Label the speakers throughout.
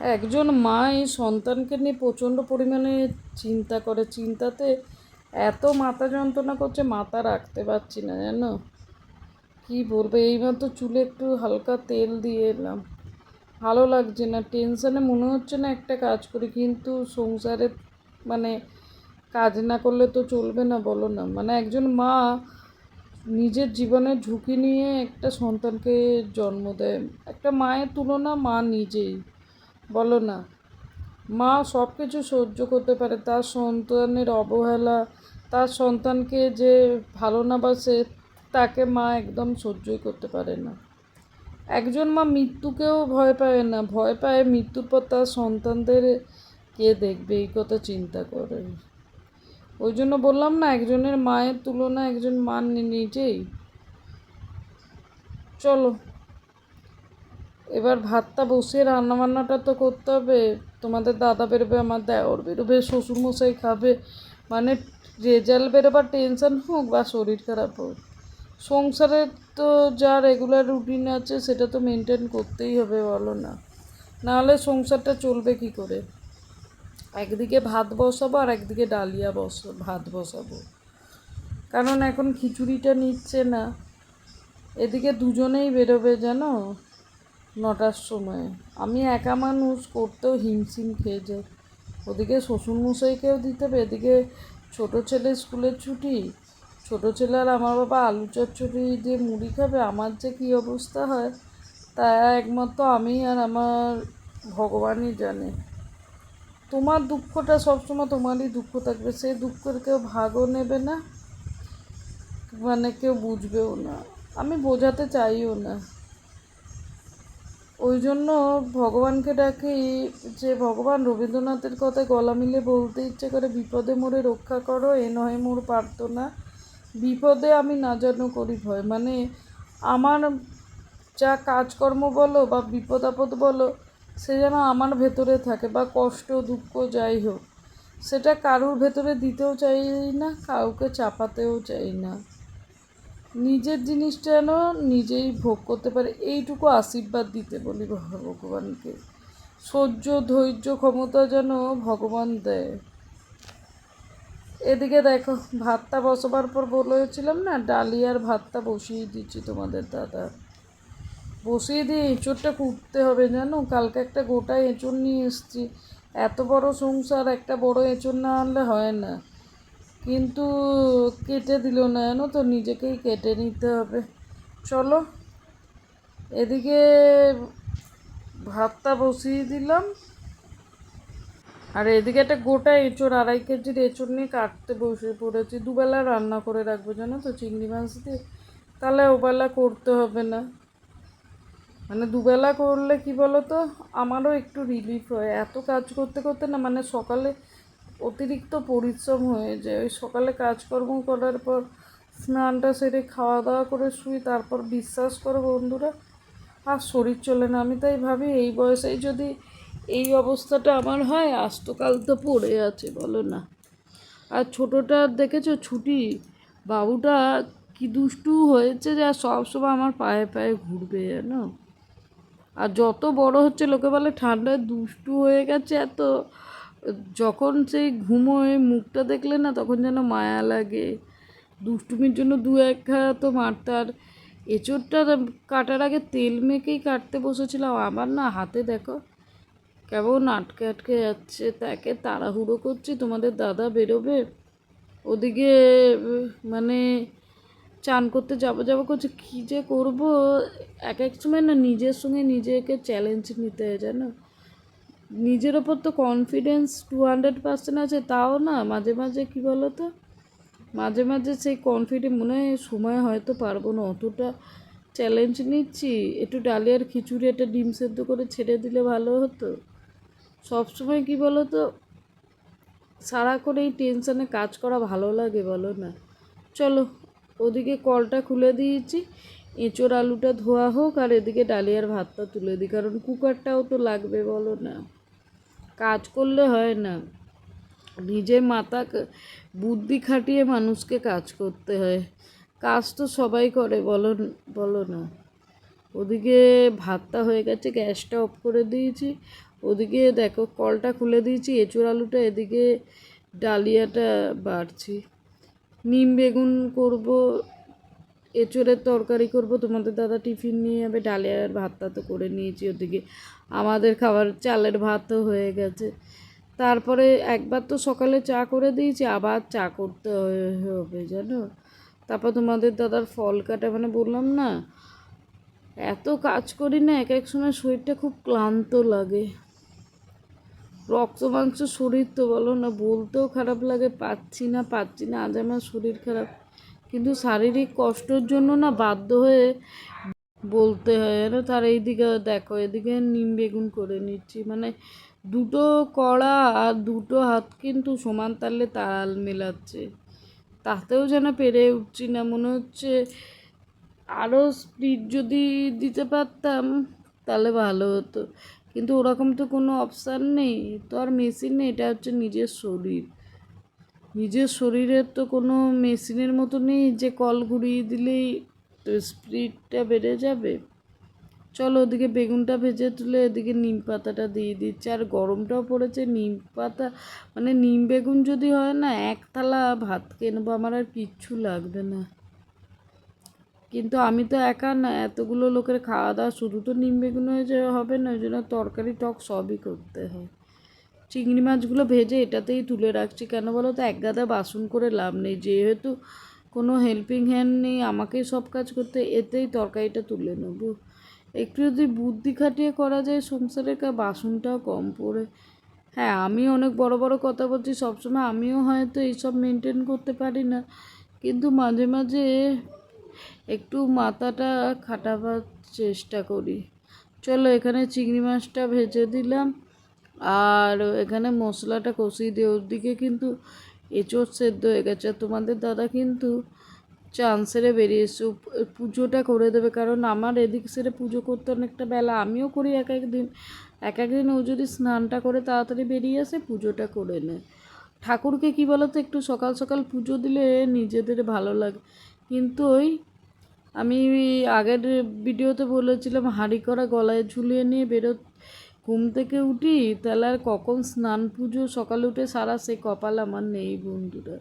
Speaker 1: একজন মা এই সন্তানকে নিয়ে প্রচণ্ড পরিমাণে চিন্তা করে। চিন্তাতে এত মাথা যন্ত্রণা করছে, মাথা রাখতে পারছি না, জানো? কি বলব? এইমাত্র চুলে একটু হালকা তেল দিয়ে এলাম। ভালো লাগছে না, টেনশানে মনে হচ্ছে না একটা কাজ করি, কিন্তু সংসারে মানে কাজ না করলে তো চলবে না, বলো না। মানে একজন মা নিজের জীবনের ঝুঁকি নিয়ে একটা সন্তানকে জন্ম দেয়। একটা মায়ের তুলনা মা নিজেই। বলো না। মা সব কিছু সহ্য করতে পারে। তার সন্তানের অবহেলা, তার সন্তানকে যে ভালো না বাসে, তাকে মা একদম সহ্যই করতে পারে না। একজন মা মৃত্যুকেও ভয় পায় না। ভয় পায় মৃত্যুর পর তার সন্তানদের কে দেখবে, এই কথা চিন্তা করে। ওই জন্য বললাম না, একজনের মায়ের তুলনা একজন মা নিজেই। চলো। এবার ভাতটা বসিয়ে রান্নাবান্নাটা তো করতে হবে। তোমাদের দাদা বেরোবে, আমার দেওর বেরোবে, শ্বশুরমশাই খাবে। মানে রেজাল্ট বেরোবার টেনশন হোক বা শরীর খারাপ হোক। সংসারে তো যা রেগুলার রুটিন আছে, সেটা তো মেনটেন করতেই হবে, বলো না। নাহলে সংসারটা চলবে কি করে? একদিকে ভাত বসাবো, আর একদিকে ডালিয়া বস ভাত বসাবো। কারণ এখন খিচুড়িটা নিচ্ছে না। এদিকে দুজনেই বেরোবে, জানো? নটার সময়। আমি একা মানুষ, করতেও হিমশিম খেয়ে যাই। ওদিকে শ্বশুরমশাইকেও দিতে হবে, এদিকে ছোটো ছেলে স্কুলের ছুটি। ছোটো ছেলে আর আমার বাবা আলু চচ্চড়ি দিয়ে মুড়ি খাবে, আমার যে কী অবস্থা হয়, তা একমাত্র আমি আর আমার ভগবানই জানে। তোমার দুঃখটা সবসময় তোমারই দুঃখ থাকবে সেই দুঃখের কেউ ভাগও নেবে না মানে কেউ বুঝবেও না। আমি বোঝাতে চাইও না। ওই জন্য ভগবানকে ডাকি যে, ভগবান রবীন্দ্রনাথের কথায় গলা মিলে বলতে ইচ্ছে করে, বিপদে মোরে রক্ষা করো, এ নয় মোর প্রার্থনা। বিপদে আমি না যেন করি ভয়। মানে আমার যা কাজকর্ম বলো বা বিপদ আপদ বলো, সে যেন আমার ভেতরে থাকে বা কষ্ট, দুঃখ যাই হোক। সেটা কারুর ভেতরে দিতেও চাই না, কাউকে চাপাতেও চাই না। নিজের জিনিসটা যেন নিজেই ভোগ করতে পারে, এইটুকু আশীর্বাদ দিতে বলি ভগবানকে। সহ্য, ধৈর্য, ক্ষমতা যেন ভগবান দেয়। এদিকে দেখো, ভাতটা বসবার পর বলেছিলাম না ডালিয়ার ভাতটা বসিয়ে দিচ্ছি তোমাদের দাদা। বসিয়ে দিয়ে এঁচোড়টা কুটতে হবে জানো? কালকে একটা গোটা এঁচোড় নিয়ে এসেছি। এত বড় সংসার, একটা বড় এঁচোড় না আনলে হয় না। কিন্তু কেটে দিল না জানো তো? নিজেকেই কেটে নিতে হবে। চলো, এদিকে ভাতটা বসিয়ে দিলাম। আর এদিকে একটা গোটা এঁচোড়, আড়াই কেজির এঁচোড় নিয়ে কাটতে বসে পড়েছি। দুবেলা রান্না করে রাখব জানো তো? চিংড়ি মাছ দিয়ে। তাহলে ওবেলা করতে হবে না। মানে দুবেলা করলে কি বলো তো? আমারও একটু রিলিফ হয়। এত কাজ করতে করতে না মানে সকালে অতিরিক্ত পরিশ্রম হয়ে যায়। ওই সকালে কাজকর্ম করার পর স্নানটা সেরে খাওয়া দাওয়া করে শুই, তারপর বিশ্বাস করো বন্ধুরা, আর শরীর চলে না। আমি তাই ভাবি, এই বয়সেই যদি এই অবস্থাটা আমার হয় আস্তকাল তো পড়ে আছে, বলো না। আর ছোটোটা দেখেছ, ছুটি? বাবুটা কি দুষ্টু হয়েছে যে, আর সবসময় আমার পায়ে পায়ে ঘুরবে, জানো? আর যত বড় হচ্ছে, লোকে বলে ঠান্ডায় দুষ্টু হয়ে গেছে এত। যখন সেই ঘুমোয় মুখটা দেখলে না, তখন যেন মায়া লাগে। দুষ্টুমির জন্য দু এক তো মারতে। আর এঁচোড়টা কাটার আগে তেল মেখেই কাটতে বসেছিলাম। আবার না হাতে দেখো কেমন আটকে আটকে যাচ্ছে। তাকে তাড়াহুড়ো করছি, তোমাদের দাদা বেরোবে। ওদিকে মানে চান করতে যাব যাব করছে। কী যে করব? এক এক সময় না নিজের সঙ্গে নিজেকে চ্যালেঞ্জ নিতে হয়, জানো? নিজের ওপর তো কনফিডেন্স টু হান্ড্রেড পার্সেন্ট আছে, তাও না, মাঝে মাঝে কী বলো তো মাঝে মাঝে সেই কনফিডেন্ট মনে হয় সময় হয়তো পারব না, অতটা চ্যালেঞ্জ নিচ্ছি। একটু ডালিয়ার খিচুড়ি, একটা ডিম সেদ্ধ করে ছেড়ে দিলে ভালো হতো। সবসময় কী বলো তো সারা করে এই টেনশানে কাজ করা ভালো লাগে, বলো না। চলো, ওদিকে কলটা খুলে দিয়েছি। এঁচোড় আলুটা ধোয়া হোক, আর এদিকে ডালিয়ার ভাতটা তুলে দিই, কারণ কুকারটাও তো লাগবে, বলো না। কাজ করলে হয় না। নিজে মাথা বুদ্ধি খাটিয়ে মানুষকে কাজ করতে হয়। কাজ তো সবাই করে, বলো বলো না। ওদিকে ভাতটা হয়ে গেছে, গ্যাসটা অফ করে দিয়েছি। ওদিকে দেখো, কলটা খুলে দিয়েছি এঁচুর আলুটা এদিকে, ডালিয়াটা বাড়ছি। নিম বেগুন করব এঁচড়ের তরকারি করব, তোমাদের দাদা টিফিন নিয়ে যাবে ডালিয়ার ভাতটা তো করে নিয়েছি ওদিকে। আমাদের খাবার, চালের ভাতও হয়ে গেছে। তারপরে একবার তো সকালে চা করে দিয়েছি, আবার চা করতে হবে, জানো? তারপর তোমাদের দাদার ফল কাটা মানে বললাম না, এত কাজ করি না, এক এক সময় শরীরটা খুব ক্লান্ত লাগে। রক্ত মাংস শরীর তো বলো না, বলতেও খারাপ লাগে, পাচ্ছি না পাচ্ছি না, আজ আমার শরীর খারাপ। কিন্তু শারীরিক কষ্টের জন্য না বাধ্য হয়ে বলতে হয়, জানো? তার এইদিকে দেখো, এদিকে নিম বেগুন করে নিচ্ছি। মানে দুটো কড়া আর দুটো হাত কিন্তু সমান তালে তাল মেলাচ্ছে। তাতেও যেন পেরে উঠছি না। মনে হচ্ছে আরও স্পিড যদি দিতে পারতাম, তাহলে ভালো হতো। কিন্তু ওরকম তো কোনো অপশান নেই। তো আর মেশিন নেই, এটা হচ্ছে নিজের শরীর। নিজের শরীরের তো কোনো মেশিনের মতো নেই যে কল ঘুরিয়ে দিলেই তো স্পিডটা বেড়ে যাবে। চলো ওদিকে বেগুনটা ভেজে তুলে এদিকে নিম পাতাটা দিয়ে দিচ্ছে। আর গরমটাও পড়েছে, নিম পাতা মানে নিম বেগুন যদি হয় না, এক থালা ভাত খেয়ে আমার আর কিচ্ছু লাগবে না। কিন্তু আমি তো একা না, এতগুলো লোকের খাওয়া দাওয়া, শুধু তো নিম বেগুন হয়ে হবে না, ওই জন্য তরকারি টক সবই করতে হয়। চিংড়ি মাছগুলো ভেজে এটাতেই তুলে রাখছি। কেন বলো তো, এক গাদা বাসন করে লাভ নেই। যেহেতু কোনো হেল্পিং হ্যান্ড নেই আমাকেই সব কাজ করতে এতেই তরকারিটা তুলে নেব। একটু যদি বুদ্ধি খাটিয়ে করা যায় সংসারের কা বাসনটাও কম পড়ে। হ্যাঁ আমি অনেক বড় বড় কথা বলছি, সবসময় আমিও হয়তো এইসব মেনটেন করতে পারি না। কিন্তু মাঝে মাঝে একটু মাথাটা খাটাবার চেষ্টা করি। চলো এখানে চিংড়ি মাছটা ভেজে দিলাম। আর এখানে মশলাটা কষিয়ে দিয়ে ওর দিকে কিন্তু এঁচোড় সেদ্ধ হয়ে গেছে। তোমাদের দাদা কিন্তু চান সেরে বেরিয়ে এসছে। পুজোটা করে দেবে, কারণ আমার এদিক সেরে পুজো করতে অনেকটা বেলা। আমিও করি এক একদিন। এক একদিন ও যদি স্নানটা করে তাড়াতাড়ি বেরিয়ে আসে, পুজোটা করে নেয় ঠাকুরকে কী বলো তো একটু সকাল সকাল পুজো দিলে নিজেদের ভালো লাগে। কিন্তু ওই আমি আগের ভিডিওতে বলেছিলাম, হাঁড়ি করা গলায় ঝুলিয়ে নিয়ে বেরো ঘুম থেকে উঠি, তাহলে আর কখন স্নান পুজো, সকালে উঠে সারা সে কপাল আমার নেই বন্ধুরা।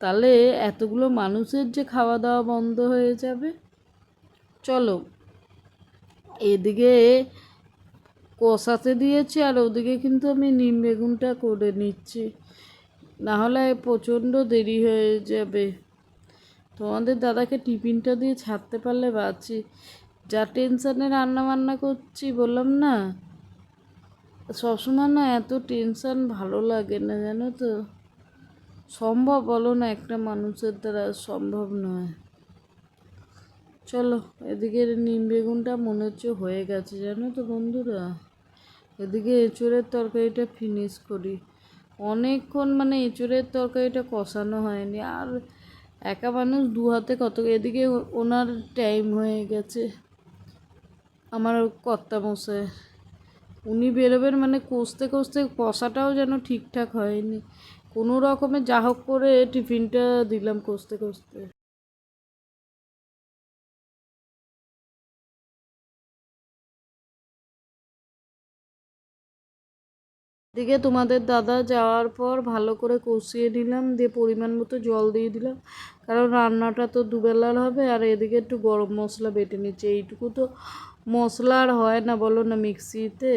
Speaker 1: তাহলে এতগুলো মানুষের যে খাওয়া দাওয়া বন্ধ হয়ে যাবে? চলো, এদিকে কষাতে দিয়েছি আর ওদিকে কিন্তু আমি নিম বেগুনটা করে নিচ্ছি। নাহলে প্রচণ্ড দেরি হয়ে যাবে। তোমাদের দাদাকে টিফিনটা দিয়ে ছাড়তে পারলে বাঁচি। যা টেনশানে রান্না বান্না করছি, বললাম না? সবসময় না এত টেনশান ভালো লাগে না, জানো তো? সম্ভব বলো না একটা মানুষের দ্বারা সম্ভব নয়। চলো এদিকে নিম বেগুনটা মনে হচ্ছে হয়ে গেছে, জানো তো বন্ধুরা? এদিকে এঁচড়ের তরকারিটা ফিনিশ করি। অনেকক্ষণ মানে এঁচড়ের তরকারিটা কষানো হয়নি, আর একা মানুষ দু হাতে কত এদিকে ওনার টাইম হয়ে গেছে। আমার কর্তা মশাই উনি বেরোবেন মানে কষতে কষতে কষাটাও যেন ঠিকঠাক হয়নি। কোনো রকমে যা হোক করে টিফিনটা দিলাম কষতে কষতে। দিকে তোমাদের দাদা যাওয়ার পর ভালো করে কষিয়ে নিলাম, দিয়ে পরিমাণ মতো জল দিয়ে দিলাম। কারণ রান্নাটা তো দুবেলার হবে, আর এদিকে একটু গরম মশলা বেটে নিচ্ছে। এইটুকু তো মশলা আর হয় না, বলো না মিক্সিতে?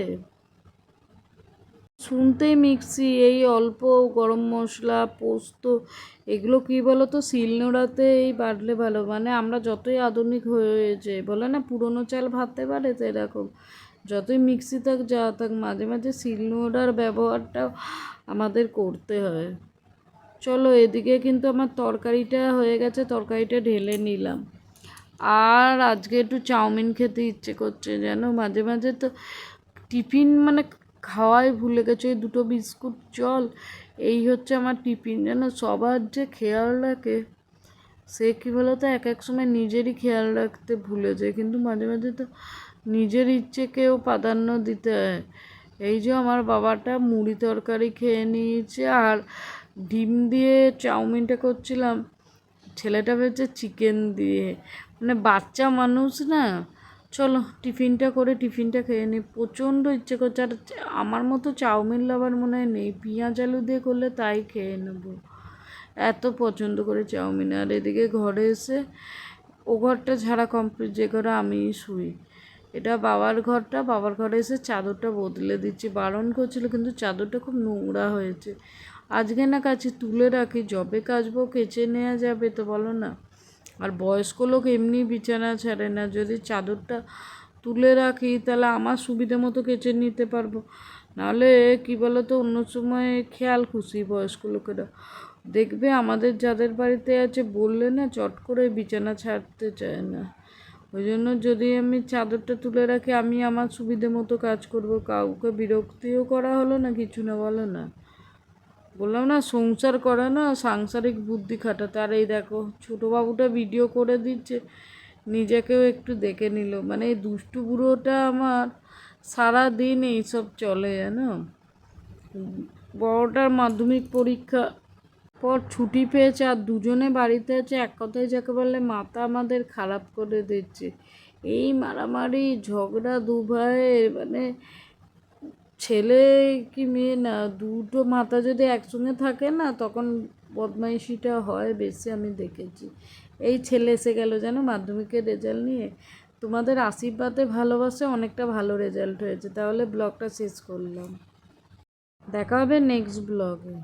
Speaker 1: শুনতেই মিক্সি, এই অল্প গরম মশলা, পোস্ত, এগুলো কী বলো তো শিলনোড়াতে এই বাড়লে ভালো। মানে আমরা যতই আধুনিক হয়েছে, বলে না, পুরনো চাল ভাবতে পারে তো এরকম যতই মিক্সি থাক, যা থাক, মাঝে মাঝে শিলনোড়ার ব্যবহারটাও আমাদের করতে হয়। চলো এদিকে কিন্তু আমার তরকারিটা হয়ে গেছে, তরকারিটা ঢেলে নিলাম। আর আজকে একটু চাউমিন খেতে ইচ্ছে করছে যেন মাঝে মাঝে তো টিফিন মানে খাওয়াই ভুলে গেছে ওই দুটো বিস্কুট জল এই হচ্ছে আমার টিফিন যেন সবার যে খেয়াল রাখে সে কী বলতো, এক এক সময় নিজেরই খেয়াল রাখতে ভুলে যায়, কিন্তু মাঝে মাঝে তো নিজের ইচ্ছেকেও প্রাধান্য দিতে হয়। এই যে আমার বাবাটা মুড়ি তরকারি খেয়ে নিয়েছে, আর ডিম দিয়ে চাউমিনটা করছিলাম, ছেলেটা ভেবেছে চিকেন দিয়ে। মানে বাচ্চা মানুষ না, চলো টিফিনটা করে টিফিনটা খেয়ে নিই। প্রচণ্ড ইচ্ছে করছে, আর আমার মতো চাউমিন লাভার মনে হয় নেই, পেঁয়াজ আলু দিয়ে করলে তাই খেয়ে নেব। এত পছন্দ করে চাউমিন। আর এদিকে ঘরে এসে ও ঘরটা ছাড়া কমপ্লিট যে ঘরে আমি শুই। এটা বাবার ঘরটা, বাবার ঘরে এসে চাদরটা বদলে দিচ্ছি। বারণ করছিল, কিন্তু চাদরটা খুব নোংরা হয়েছে। আজকে না কাছে তুলে রাখি, যবে কাচবো, কেচে নেওয়া যাবে তো, বলো না? আর বয়স্ক লোক এমনি বিছানা ছাড়ে না। যদি চাদরটা তুলে রাখি, তাহলে আমার সুবিধে মতো কেচে নিতে পারব। নাহলে কী বলো তো অন্য সময় খেয়াল খুশি বয়স্ক লোকেরা। দেখবে আমাদের যাদের বাড়িতে আছে বললে না চট করে বিছানা ছাড়তে চায় না। ওই জন্য যদি আমি চাদরটা তুলে রাখি, আমি আমার সুবিধে মতো কাজ করব। কাউকে বিরক্তিও করা হলো না, কিছু না বলো না। বললাম না, সংসার করে না, সাংসারিক বুদ্ধি খাটাতে। আর এই দেখো ছোটো বাবুটা ভিডিও করে দিচ্ছে। নিজেকেও একটু দেখে নিল। মানে এই দুষ্টু বুড়োটা আমার সারা দিন এইসব চলে, জানো? বড়টার মাধ্যমিক পরীক্ষা পর ছুটি পেয়েছে আর দুজনে বাড়িতে আছে। এক কথায় যাকে বললে মাথা আমাদের খারাপ করে দিচ্ছে। এই মারামারি, ঝগড়া দু মানে ছেলে কি মেয়ে না, দুটো মাথা যদি একসঙ্গে থাকে না, তখন বদমাইশিটা হয় বেশি আমি দেখেছি। এই ছেলে এসে গেল যেন মাধ্যমিকের রেজাল্ট নিয়ে। তোমাদের আশীর্বাদে ভালোবাসে, অনেকটা ভালো রেজাল্ট হয়েছে। তাহলে ব্লগটা শেষ করলাম। দেখা হবে নেক্সট ব্লগে